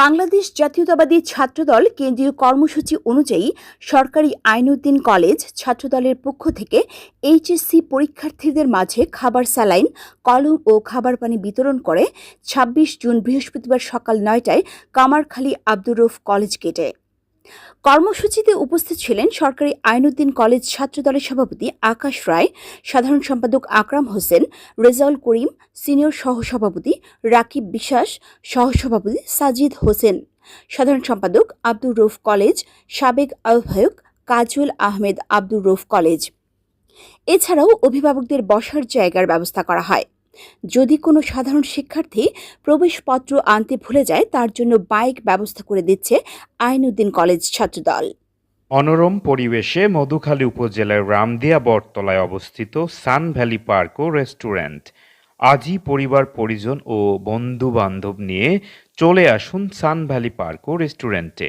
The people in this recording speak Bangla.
বাংলাদেশ জাতীয়তাবাদী ছাত্রদল কেন্দ্রীয় কর্মসূচি অনুযায়ী সরকারি আইনউদ্দিন কলেজ ছাত্রদলের পক্ষ থেকে এইচএসসি পরীক্ষার্থীদের মাঝে খাবার স্যালাইন, কলম ও খাবার পানি বিতরণ করে ছাব্বিশ জুন বৃহস্পতিবার সকাল নয়টায় কামারখালী আব্দুর রফ কলেজ গেটে। কর্মসূচিতে উপস্থিত ছিলেন সরকারি আইনউদ্দিন কলেজ ছাত্রদলের সভাপতি আকাশ রায়, সাধারণ সম্পাদক আকরাম হোসেন, রেজাউল করিম, সিনিয়র সহসভাপতি রাকিব বিশ্বাস, সহসভাপতি সাজিদ হোসেন। সাধারণ সম্পাদক আব্দুর রউফ কলেজ, সাবেক আহ্বায়ক কাজল আহমেদ আব্দুর রউফ কলেজ। এছাড়াও অভিভাবকদের বসার জায়গার ব্যবস্থা করা হয়। যদি কোনো সাধারণ শিক্ষার্থী প্রবেশপত্র আনতে ভুলে যায়, তার জন্য বাইক ব্যবস্থা করে দিচ্ছে আইনউদ্দিন কলেজ ছাত্রদল। মনোরম পরিবেশে মধুখালী উপজেলার রামদিয়া বটতলায় অবস্থিত সান ভ্যালি পার্ক ও রেস্টুরেন্ট। আজই পরিবার, পরিজন ও বন্ধু বান্ধব নিয়ে চলে আসুন সান ভ্যালি পার্ক ও রেস্টুরেন্টে।